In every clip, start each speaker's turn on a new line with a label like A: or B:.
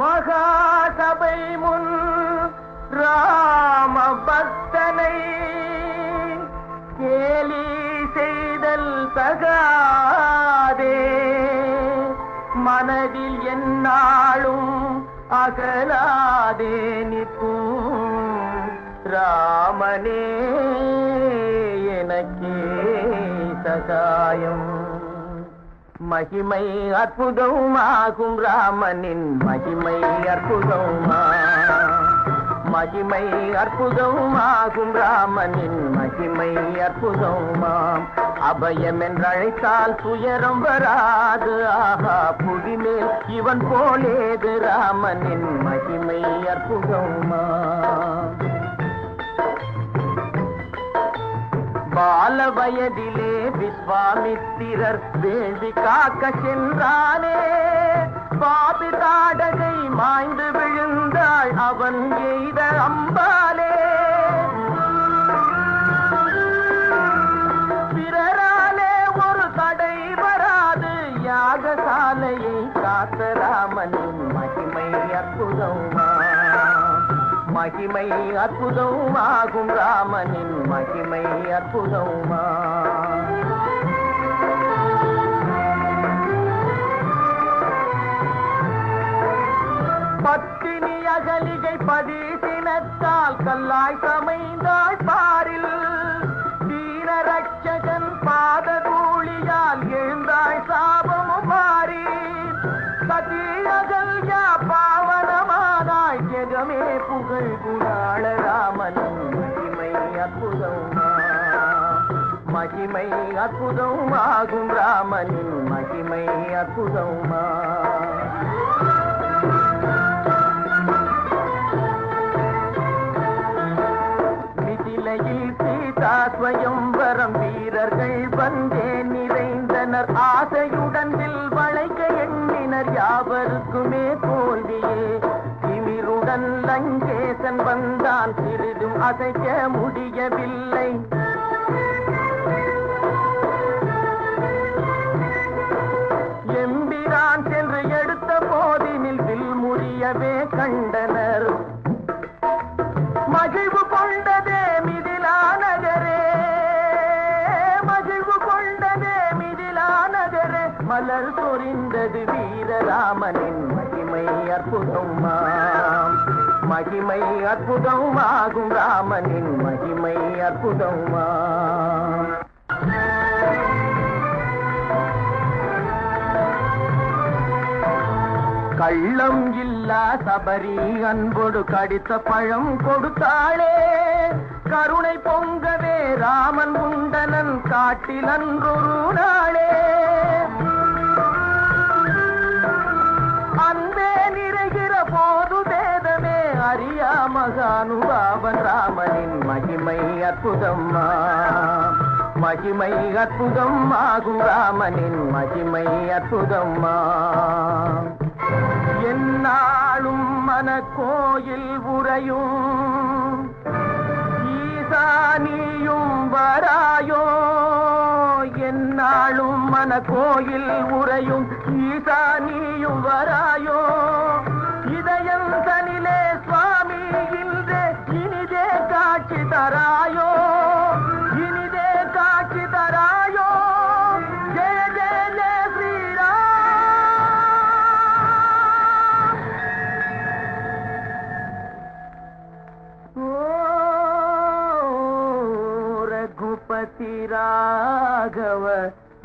A: மகாசபை முன் ராம பக்தனை கேலி செய்தல் தகாதே. மனதில் என்னாலும் அகலாதே நிற்கும் ராமனே எனக்கே சகாயம். மகிமை அற்புதமாகும் ராமனின் மகிமை அற்புதமா. மகிமை அற்புதமாகும் ராமனின் மகிமை அற்புதமாம் அபயம் என்றழைத்தால் துயரம் வராது. ஆஹா புதிமேல் இவன் போலேது ராமனின் மகிமை அற்புதமா. பால வயதிலே வாமித்திரர் வேண்டி காக்க சென்றானே. பாபி தாடகை மாய்ந்து விழுந்தாள் அவன் எய்த அம்பாலே பிறராலே ஒரு தடை வராது யாகசாலையை காத்த ராமனின் மகிமை அற்புதமா மகிமை அற்புதமாகும் ராமனின் மகிமை அற்புதமா பதீசினத்தால் கல்லாய் சமைந்தாள் பாரில். தீனரட்சகன் பாத தூளியால் எழுந்தாய் சாபமும் பாரி. சதி அகல்யா பாவனமானாய் ஜெகமே புகழ் குணாள ராமனின் மகிமை அற்புதமா மகிமை அற்புதமாகும் ராமனின் மகிமை அற்புதமா நிறைந்தனர் ஆசையுடன் வில் வளைக்க எண்ணினர் யாவருக்குமே தோல்வியே. திமிருடன் லங்கேசன் வந்தான் சிறிதும் அசைக்க முடியவில்லை. வந்தது வீரராமனின் மகிமை அற்புதம்மா. மகிமை அற்புதமாகும் ராமனின் மகிமை அற்புதமாம். கள்ளம் இல்லா சபரி அன்போடு கடித்த பழம் கொடுத்தாளே. கருணை பொங்கவே ராமன் குண்டனன் காட்டில் அன்றொரு நாளே. அன்பே நிறைகிற போது வேதமே அறியா மகானுபாவன் ராமனின் மகிமை அற்புதம்மா. மகிமை அற்புதம் ஆகும் ராமனின் மகிமை அற்புதம்மா. என்னாலும் மன கோயில் உறையும். கோயில் உரையும் ஈசா நீயும் வராயோ? இதயம் தனிலே சுவாமி இன்றே இனிதே காட்சி தராயோ? இனிதே காட்சி தராயோ? ஜெய ஜெய ஸ்ரீராம். ஓ ரகுபதி ராகவ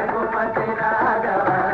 A: सर्व पति राघव